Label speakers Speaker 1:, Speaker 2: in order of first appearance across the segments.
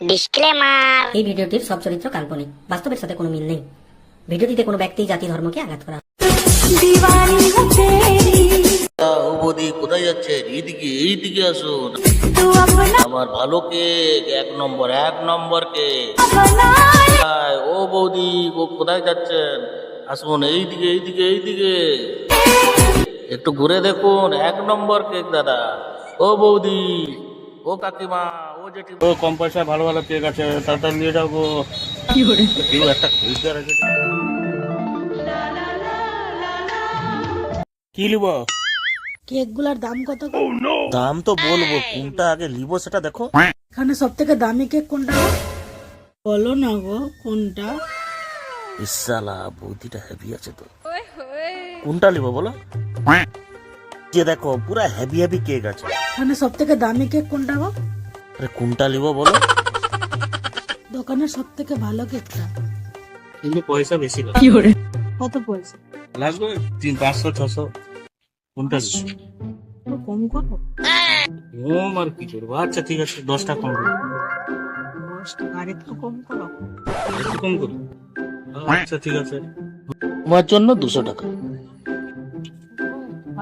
Speaker 1: Disclaimer
Speaker 2: এই ভিডিওটির সব চরিত্র কাল্পনিক। বাস্তবের সাথে কোনো মিল নেই। ভিডিওটিতে কোনো ব্যক্তি জাতি ধর্মকে আঘাত করা।
Speaker 3: বৌদি কোথায় যাচ্ছে? এইদিকে এইদিকে আসুন। আমার ভালো কেক এক নম্বর এক নম্বর কেক ও বৌদি ও কোথায় যাচ্ছেন? আসুন এইদিকে এইদিকে এইদিকে। একটু ঘুরে দেখুন এক নম্বর কেক দাদা। ও বৌদি ও কাকিমা। ও কম পয়সায় ভালো ভালো কেক আছে তাড়াতাড়ি নিয়ে যাও গো। কেউ একটা খরিদ্দার আছে কি
Speaker 4: কেকগুলোর দাম কত
Speaker 3: দাম তো বলব কোনটা আগে লিবো সেটা দেখো।
Speaker 4: এখানে সব থেকে দামি কেক কোনটা? বলো না গো কোনটা?
Speaker 3: ইসালা বৌদিটা হেভি আছে তো। কোনটা লিবো বলো? যে দেখো পুরা হেভি হেভি কেক আছে।
Speaker 4: এখানে সব থেকে দামি কেক কোনটা গো?
Speaker 3: আরে কোনটা লিবো বলো?
Speaker 4: দোকানের সব থেকে ভালো কেকটা।
Speaker 3: কিন্তু পয়সা বেশি লাগে।
Speaker 4: কত পয়সা?
Speaker 3: লাগবে তিন পাঁচশো ছশো। কোনটা
Speaker 4: একটু কম করো।
Speaker 3: কম আর কি করব? আচ্ছা ঠিক আছে দশটা কম করব
Speaker 4: কম করো।
Speaker 3: একটু কম করব আচ্ছা ঠিক আছে। তোমার জন্য দুশো টাকা।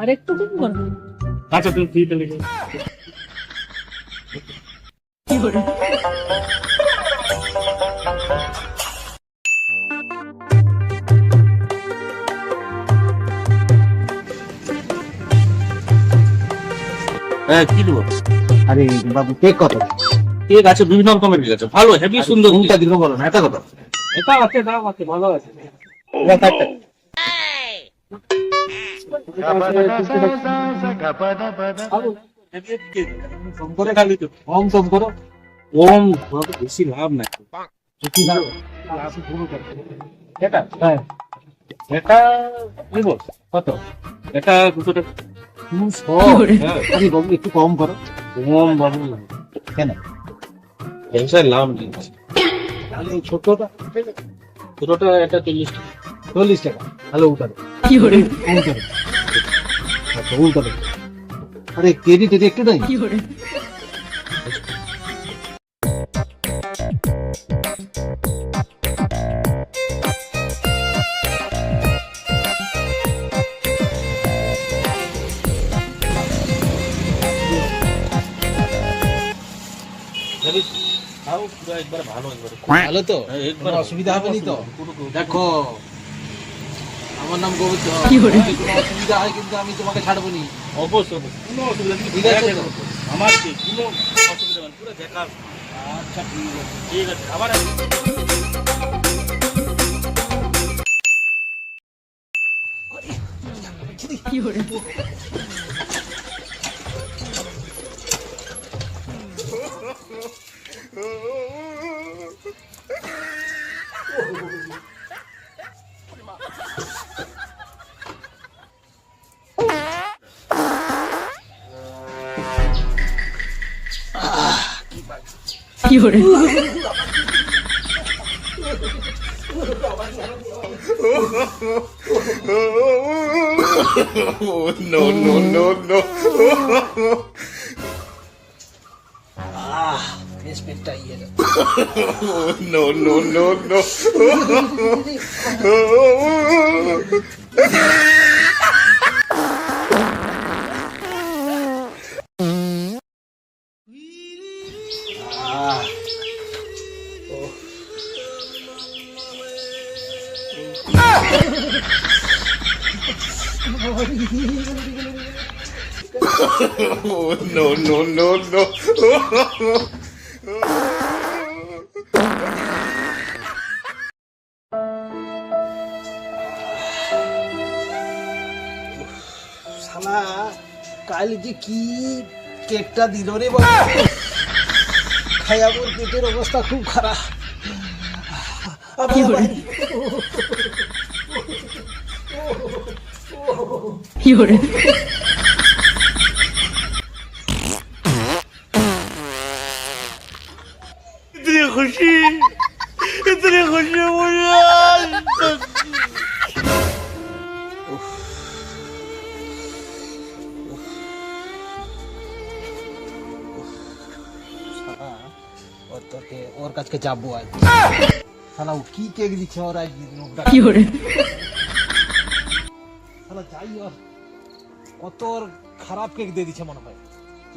Speaker 4: আর একটু কম করো।
Speaker 3: আচ্ছা তুমি ফ্রিতে লিখে হ্যাঁ কি দেবো?
Speaker 5: আরে বাবু কেক কত?
Speaker 3: কেক আছে বিভিন্ন রকমের কেক আছে। ভালো হেভি সুন্দর
Speaker 5: কোনটা দিল বলো না এটা কত
Speaker 3: এটা আছে দাম আছে ভালো আছে।
Speaker 5: কম করে খালি তো কম কম করো।
Speaker 3: ওম বেশি লাভ নাই
Speaker 5: কি
Speaker 3: এটা?
Speaker 5: হ্যাঁ।
Speaker 3: এটা নিব
Speaker 5: কত?
Speaker 3: এটা দুশো টাকা।
Speaker 5: বাবু একটু কম করো।
Speaker 3: ওম বাবু
Speaker 5: কেন?
Speaker 3: ব্যবসায় লাভ নেই।
Speaker 5: তাহলে ছোটটা
Speaker 3: ছোটটা এটা চল্লিশ টাকা।
Speaker 5: চল্লিশ টাকা। তাহলে উল্টা দেবো উল্টা দেবো আচ্ছা উল্টা দেবো আরে কেজি টেজি একটু নাই
Speaker 3: তাও পুরো একবার ভালো একবার
Speaker 5: ভালো তো?
Speaker 3: হ্যাঁ, একবার
Speaker 5: অসুবিধা হবে নি তো? দেখো আমার নাম গোবিন্দ। অসুবিধা হয় কিন্তু আমি তোমাকে ছাড়বো নি।
Speaker 3: অবশ্যই। কোনো অসুবিধা নেই।
Speaker 5: ঠিক আছে
Speaker 3: আমার কি? কোনো অসুবিধা নেই পুরো দেখা
Speaker 5: আচ্ছা ঠিক আছে।
Speaker 3: ঠিক আছে আবার 有
Speaker 5: 人。no, no,
Speaker 6: no, no.
Speaker 5: respecto a hielo.
Speaker 6: no,
Speaker 5: no,
Speaker 6: no, no. no, no, no, no.
Speaker 5: শালা কাল যে কি কেকটা দিল রে বাবা খায়াবুর পেটের অবস্থা খুব খারাপ আবার তোকে ওর কাছকে যাব আজ শালা ও কি কেক দিচ্ছে ওর আজ লোকটা শালা যাই ওর। কত ওর খারাপ কেক দিয়ে দিচ্ছে মনে হয়।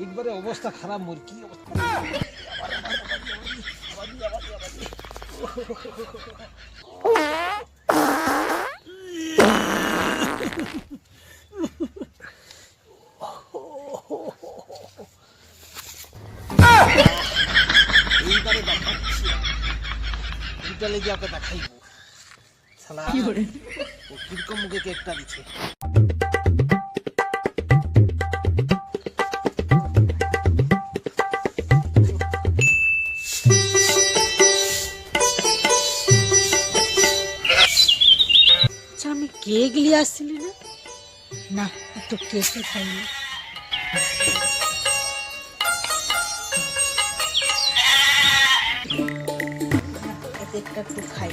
Speaker 5: একবারে অবস্থা খারাপ মোর কি অবস্থা? এইটা লেগে ওকে দেখাইবো শালা ও কীরকম মুখে কেকটা
Speaker 4: আচ্ছা আমি কেক নিয়ে আসছিলি না? না একটু কেকে খাইনি। কেকটা একটু খাই।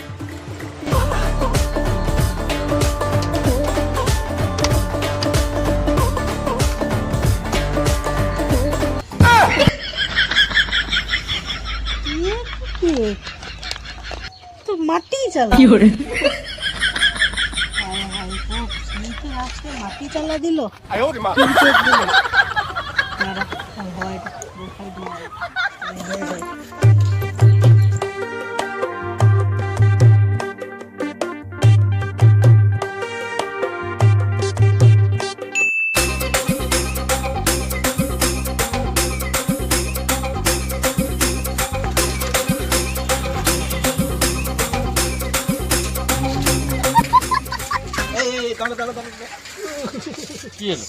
Speaker 4: তো মাটি স্মিথের আজকে মাটি চালা দিল। দিল।
Speaker 3: কি হলো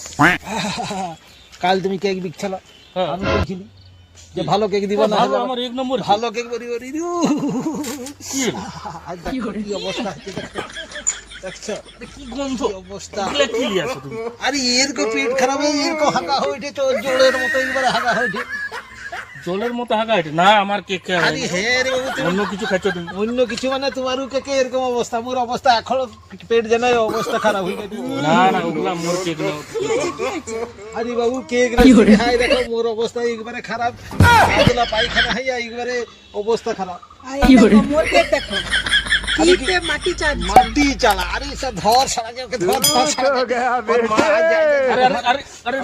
Speaker 5: কাল তুমি কেক বিকছিল
Speaker 3: হ্যাঁ।
Speaker 5: আমি বলছিলি যে ভালো কেক দিবা না
Speaker 3: ভালো আমার এক নম্বর
Speaker 5: ভালো কেক বড়ি বড়ি দিও।
Speaker 3: কি হলো?
Speaker 5: আজ দেখো কি অবস্থা দেখছ?
Speaker 3: কি গন্ধ?
Speaker 5: অবস্থা?
Speaker 3: কি নিয়ে তুমি?
Speaker 5: আরে এরকম পেট খারাপ এর কো হাগা হয়েছে তো জোরের মতো একবারে হাগা হয়েছে
Speaker 3: জলের মতো হাগা এটা না আমার কেক খেয়ে
Speaker 5: আরে হ্যাঁ রে বাবু তুমি
Speaker 3: অন্য কিছু খাচ্ছ তুমি
Speaker 5: অন্য কিছু মানে তোমারও কেকে এরকম অবস্থা মোর অবস্থা এখন পেট যেন অবস্থা খারাপ হয়ে গেছে
Speaker 3: না না ওগুলা মোর কেক না
Speaker 5: আরে বাবু কেক হাই দেখো মোর অবস্থা একবারে খারাপ আদলা পায়খানা হইয়া একবারে অবস্থা খারাপ
Speaker 4: আর এই মোর কেক দেখো। মাটি
Speaker 5: চালা আরে সব ধর সারা ধর ধর আরে